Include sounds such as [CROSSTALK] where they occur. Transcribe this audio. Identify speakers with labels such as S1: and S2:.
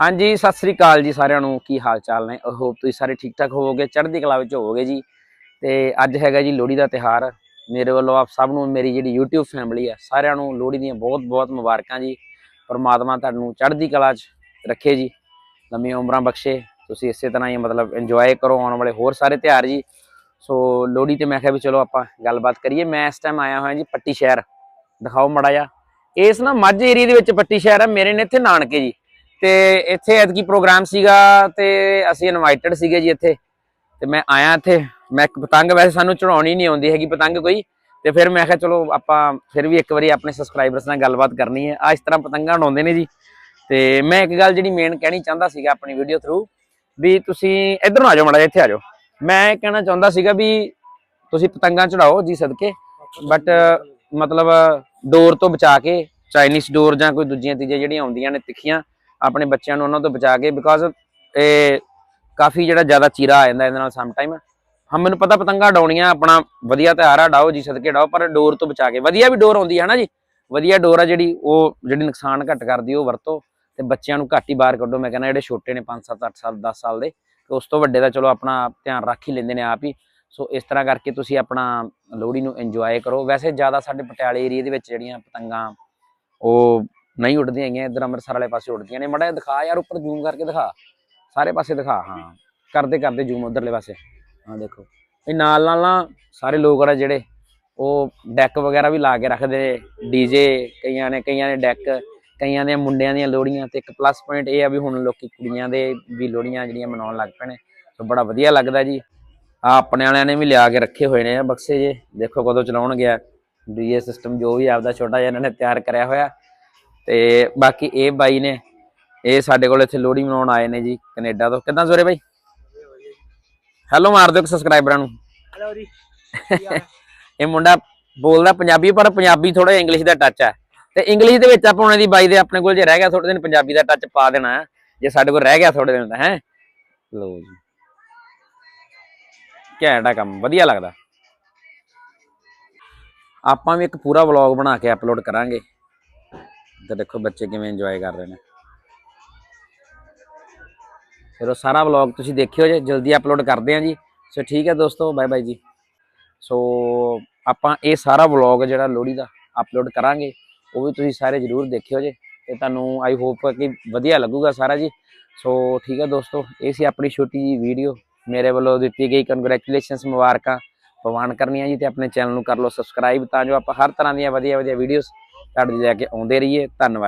S1: ਹਾਂਜੀ, ਸਤਿ ਸ੍ਰੀ ਅਕਾਲ ਜੀ ਸਾਰਿਆਂ ਨੂੰ। ਕੀ ਹਾਲ ਚਾਲ ਨੇ ਹੋਪ ਤੁਸੀਂ ਸਾਰੇ ਠੀਕ ਠਾਕ ਹੋਵੋਗੇ, ਚੜ੍ਹਦੀ ਕਲਾ ਵਿੱਚ ਹੋਵੋਗੇ ਜੀ। ਤੇ ਅੱਜ ਹੈਗਾ ਜੀ ਲੋਹੜੀ ਦਾ ਤਿਹਾਰ ਮੇਰੇ ਵੱਲੋਂ ਆਪ ਸਭ ਨੂੰ, ਮੇਰੀ ਜਿਹੜੀ YouTube ਫੈਮਿਲੀ ਆ, ਸਾਰਿਆਂ ਨੂੰ ਲੋਹੜੀ ਦੀਆਂ ਬਹੁਤ-ਬਹੁਤ ਮੁਬਾਰਕਾਂ ਜੀ। ਪਰਮਾਤਮਾ ਤੁਹਾਨੂੰ ਚੜ੍ਹਦੀ ਕਲਾ 'ਚ ਰੱਖੇ ਜੀ। ਲੰਮੀਆਂ ਉਮਰਾਂ ਬਖਸ਼ੇ। ਤੁਸੀਂ ਇਸੇ ਤਰ੍ਹਾਂ ਹੀ ਮਤਲਬ ਇੰਜੋਏ ਕਰੋ ਆਉਣ ਵਾਲੇ ਹੋਰ ਸਾਰੇ ਤਿਉਹਾਰ ਜੀ। ਸੋ ਲੋਹੜੀ ਤੇ ਮੈਂ ਕਿਹਾ ਵੀ ਚਲੋ ਆਪਾਂ ਗੱਲਬਾਤ ਕਰੀਏ। ਮੈਂ ਇਸ ਟਾਈਮ ਆਇਆ ਹੋਇਆ ਜੀ ਪੱਟੀ ਸ਼ਹਿਰ। ਦਿਖਾਓ ਮੜਾ ਜਾ ਇਸ ਨਾ ਮਾਝੇ ਏਰੀਆ ਦੇ ਵਿੱਚ ਪੱਟੀ ਸ਼ਹਿਰ ਹੈ ਮੇਰੇ ਨੇ ਇੱਥੇ ਨਾਨਕੇ ਜੀ। ਤੇ ਇੱਥੇ ਐਤਕੀ ਪ੍ਰੋਗਰਾਮ ਸੀਗਾ ਤੇ ਅਸੀਂ ਇਨਵਾਈਟਡ ਸੀਗੇ ਜੀ ਇੱਥੇ। ਤੇ ਮੈਂ ਆਇਆ ਇੱਥੇ। ਮੈਂ ਇੱਕ ਪਤੰਗ ਵੈਸੇ ਸਾਨੂੰ ਚੜਾਉਣੀ ਨਹੀਂ ਆਉਂਦੀ ਹੈਗੀ ਪਤੰਗ ਕੋਈ। ਤੇ ਫਿਰ ਮੈਂ ਕਿਹਾ ਚਲੋ ਆਪਾਂ ਫਿਰ ਵੀ ਇੱਕ ਵਾਰੀ ਆਪਣੇ ਸਬਸਕ੍ਰਾਈਬਰਸ ਨਾਲ ਗੱਲਬਾਤ ਕਰਨੀ ਹੈ। ਆ ਇਸ ਤਰ੍ਹਾਂ ਪਤੰਗਾਂ ਉਡਾਉਂਦੇ ਨੇ ਜੀ। ਤੇ ਮੈਂ ਇੱਕ ਗੱਲ ਜਿਹੜੀ ਮੇਨ ਕਹਿਣੀ ਚਾਹੁੰਦਾ ਸੀਗਾ ਆਪਣੀ ਵੀਡੀਓ ਥਰੂ ਵੀ ਤੁਸੀਂ ਇਧਰ ਨੂੰ ਆ ਜਾਓ ਮਾੜਾ ਜਿਹਾ, ਇੱਥੇ ਆ ਜਾਓ। ਮੈਂ ਇਹ ਕਹਿਣਾ ਚਾਹੁੰਦਾ ਸੀਗਾ ਵੀ ਤੁਸੀਂ ਪਤੰਗਾਂ ਚੜਾਓ ਜੀ ਸਦਕੇ। ਬਟ ਮਤਲਬ ਡੋਰ ਤੋਂ ਬਚਾ ਕੇ ਚਾਈਨੀਜ਼ ਡੋਰ ਜਾਂ ਕੋਈ ਦੂਜੀਆਂ ਚੀਜ਼ਾਂ ਜਿਹੜੀਆਂ ਆਉਂਦੀਆਂ ਨੇ ਤਿੱਖੀਆਂ ਆਪਣੇ ਬੱਚਿਆਂ ਨੂੰ ਉਹਨਾਂ ਤੋਂ ਬਚਾ ਕੇ ਬਿਕਾਜ਼ ਇਹ ਕਾਫੀ ਜਿਹੜਾ ਜ਼ਿਆਦਾ ਚੀਰਾ ਆ ਜਾਂਦਾ ਇਹਦੇ ਨਾਲ ਸਮ ਟਾਈਮ ਹਾਂ, ਮੈਨੂੰ ਪਤਾ ਪਤੰਗਾ ਡਾਉਣੀਆਂ ਆਪਣਾ ਵਧੀਆ ਤਿਉਹਾਰ ਆ ਡਾਓ ਜੀ ਸਦਕੇ ਡਾਓ ਪਰ ਡੋਰ ਤੋਂ ਬਚਾ ਕੇ। ਵਧੀਆ ਵੀ ਡੋਰ ਆਉਂਦੀ ਹੈ ਨਾ ਜੀ? ਵਧੀਆ ਡੋਰ ਆ ਜਿਹੜੀ, ਉਹ ਜਿਹੜੀ ਨੁਕਸਾਨ ਘੱਟ ਕਰਦੀ ਉਹ ਵਰਤੋ। ਤੇ ਬੱਚਿਆਂ ਨੂੰ ਘੱਟ ਹੀ ਬਾਹਰ ਕੱਢੋ। ਮੈਂ ਕਹਿੰਦਾ ਜਿਹੜੇ ਛੋਟੇ ਨੇ 5 7 8 ਸਾਲ 10 ਸਾਲ ਦੇ, ਤੇ ਉਸ ਤੋਂ ਵੱਡੇ ਦਾ ਚਲੋ ਆਪਣਾ ਧਿਆਨ ਰੱਖ ਹੀ ਲੈਂਦੇ ਨੇ ਆਪ ਹੀ। ਸੋ ਇਸ ਤਰ੍ਹਾਂ ਕਰਕੇ ਤੁਸੀਂ ਆਪਣਾ ਲੋਹੜੀ ਨੂੰ ਇੰਜੋਏ ਕਰੋ। ਵੈਸੇ ਜ਼ਿਆਦਾ ਸਾਡੇ ਪਟਿਆਲੇ ਏਰੀਆ ਦੇ ਵਿੱਚ ਜਿਹੜੀਆਂ ਪਤੰਗਾਂ, ਉਹ ਨਹੀਂ ਉੱਡਦੀਆਂ ਹੈਗੀਆਂ, ਇੱਧਰ ਅੰਮ੍ਰਿਤਸਰ ਵਾਲੇ ਪਾਸੇ ਉੱਡਦੀਆਂ ਨੇ। ਮੜਾ ਦਿਖਾ ਯਾਰ, ਉੱਪਰ ਜ਼ੂਮ ਕਰਕੇ ਦਿਖਾ। ਸਾਰੇ ਪਾਸੇ ਦਿਖਾ, ਹਾਂ। ਕਰਦੇ ਕਰਦੇ ਜ਼ੂਮ ਉਧਰਲੇ ਪਾਸੇ। ਹਾਂ, ਦੇਖੋ। ਇਹ ਨਾਲ ਨਾਲ ਨਾ ਸਾਰੇ ਲੋਕ ਆ ਜਿਹੜੇ, ਉਹ ਡੈਕ ਵਗੈਰਾ ਵੀ ਲਾ ਕੇ ਰੱਖਦੇ ਨੇ। ਡੀਜੇ ਕਈਆਂ ਨੇ ਕਈਆਂ ਨੇ ਡੈਕ ਕਈਆਂ ਦੇ ਮੁੰਡਿਆਂ ਦੀਆਂ ਲੋੜੀਆਂ ਤੇ ਇੱਕ ਪਲੱਸ ਪੁਆਇੰਟ ਇਹ ਆ ਵੀ ਹੁਣ ਲੋਕੀ ਕੁੜੀਆਂ ਦੇ ਵੀ ਲੋੜੀਆਂ ਜਿਹੜੀਆਂ ਮਨਾਉਣ ਲੱਗ ਪਏ ਨੇ। ਸੋ ਬੜਾ ਵਧੀਆ ਲੱਗਦਾ ਜੀ। ਆ ਆਪਣੇ ਵਾਲਿਆਂ ਨੇ ਵੀ ਲਿਆ ਕੇ ਰੱਖੇ ਹੋਏ ਨੇ ਬਕਸੇ ਜੇ। ਦੇਖੋ ਕਦੋਂ ਚਲਾਉਣ ਗਿਆ ਡੀਜੇ ਸਿਸਟਮ ਜੋ ਵੀ ਆਪਦਾ ਛੋਟਾ ਜਿਹਾ ਇਹਨਾਂ ਨੇ ਤਿਆਰ ਕਰਿਆ ਹੋਇਆ। ਤੇ ਬਾਕੀ ਇਹ ਬਾਈ ਨੇ ਇਹ ਸਾਡੇ ਕੋਲ ਇੱਥੇ ਲੋਹੜੀ ਮਨਾਉਣ ਆਏ ਨੇ ਜੀ ਕੈਨੇਡਾ ਤੋਂ। ਕਿੱਦਾਂ ਜ਼ੋਰੇ ਬਾਈ? ਹੈਲੋ ਮਾਰ ਦਿਓ ਸਬਸਕ੍ਰਾਈਬਰਾਂ ਨੂੰ।
S2: ਹੈਲੋ ਜੀ। [LAUGHS]
S1: ਇਹ ਮੁੰਡਾ ਬੋਲਦਾ ਪੰਜਾਬੀ ਪਰ ਪੰਜਾਬੀ ਥੋੜਾ ਇੰਗਲਿਸ਼ ਦਾ ਟੱਚ ਹੈ ਤੇ ਇੰਗਲਿਸ਼ ਦੇ ਵਿੱਚ ਆਪਾਂ ਉਹਨਾਂ ਦੀ ਬਾਈ ਦੇ ਆਪਣੇ ਕੋਲ ਜੇ ਰਹਿ ਗਿਆ ਥੋੜੇ ਦਿਨ ਪੰਜਾਬੀ ਦਾ ਟੱਚ ਪਾ ਦੇਣਾ। ਜੇ ਸਾਡੇ ਕੋਲ ਰਹਿ ਗਿਆ ਥੋੜੇ ਦਿਨ ਤਾਂ ਹੈ? ਲੋ ਜੀ। ਘੈਂਟ ਕੰਮ ਵਧੀਆ ਲੱਗਦਾ। ਆਪਾਂ ਵੀ ਇੱਕ ਪੂਰਾ ਵਲੌਗ ਬਣਾ ਕੇ ਅਪਲੋਡ ਕਰਾਂਗੇ। ਤੇ ਦੇਖੋ ਬੱਚੇ ਕਿਵੇਂ ਇੰਜੋਏ ਕਰ ਰਹੇ ਨੇ। ਫਿਰ ਉਹ ਸਾਰਾ ਵਲੌਗ ਤੁਸੀਂ ਦੇਖਿਓ ਜੇ, ਜਲਦੀ ਅਪਲੋਡ ਕਰਦੇ ਆਂ ਜੀ। ਸੋ ਠੀਕ ਹੈ ਦੋਸਤੋ ਬਾਏ ਬਾਏ ਜੀ। ਸੋ ਆਪਾਂ ਇਹ ਸਾਰਾ ਵਲੌਗ ਜਿਹੜਾ ਲੋਹੜੀ ਦਾ ਅਪਲੋਡ ਕਰਾਂਗੇ, ਉਹ ਵੀ ਤੁਸੀਂ ਸਾਰੇ ਜਰੂਰ ਦੇਖਿਓ ਜੇ। ਤੇ ਤੁਹਾਨੂੰ ਆਈ ਹੋਪ ਕਿ ਵਧੀਆ ਲੱਗੂਗਾ ਸਾਰਾ ਜੀ। ਸੋ ਠੀਕ ਹੈ ਦੋਸਤੋ, ਇਹ ਸੀ ਆਪਣੀ ਛੋਟੀ ਜੀ ਵੀਡੀਓ ਮੇਰੇ ਵੱਲੋਂ ਦਿੱਤੀ ਗਈ ਕੰਗ੍ਰੈਚੁਲੇਸ਼ਨਸ ਮੁਬਾਰਕਾਂ। ਪ੍ਰਵਾਨ ਕਰਨੀਆਂ ਜੀ ਤੇ ਆਪਣੇ ਚੈਨਲ ਨੂੰ ਕਰ ਲਓ ਸਬਸਕ੍ਰਾਈਬ ਤਾਂ ਜੋ ਆਪਾਂ ਹਰ ਤਰ੍ਹਾਂ ਦੀਆਂ ਵਧੀਆ ਵਧੀਆ ਵੀਡੀਓਜ਼ ਤੁਹਾਡੇ ਲੈ ਕੇ ਆਉਂਦੇ ਰਹੀਏ ਧੰਨਵਾਦ।